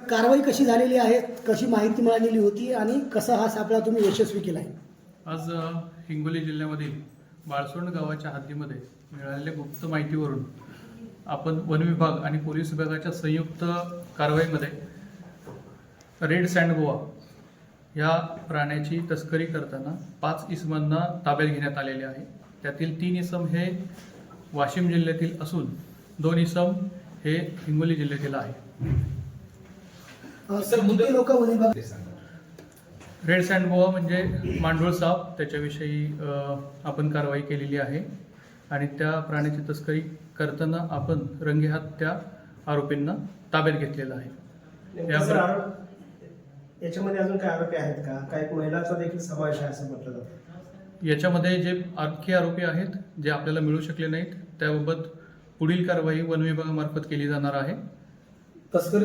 कारवाई कशी झालेली आहे कशी माहिती मिळालेली होती आणि कसा हा सापळा तुम्ही यशस्वी केला आहे? आज हिंगोली जिल्ह्यामधील बाळसोंड गावाच्या हद्दीमध्ये मिळालेल्या गुप्त माहितीवरून आपण वन विभाग आणि पोलीस विभागाच्या संयुक्त कारवाईमध्ये रेड सँड गोवा या प्राण्याची तस्करी करताना पाच इसमांना ताब्यात घेण्यात आलेले आहे. त्यातील तीन इसम हे वाशिम जिल्ह्यातील असून दोन इसम हे हिंगोली जिल्ह्यातील आहे अ, किती लोक वन विभाग रेड सँड गोवा म्हणजे मांडूळ साप त्याच्याविषयी आपण कारवाई केलेली आहे. आणि त्या प्राण्याची तस्करी करताना आपण रंगेहात त्या आरोपींना ताब्यात घेतलेलं आहे. याच्यामध्ये अजून काय आरोपी आहेत का? काही महिलांचा देखील समावेश आहे असं म्हटलं जातं. याच्यामध्ये जे आणखी आरोपी आहेत जे आपल्याला मिळू शकले नाहीत त्याबाबत पुढील कारवाई वन विभागामार्फत केली जाणार आहे. तस्करी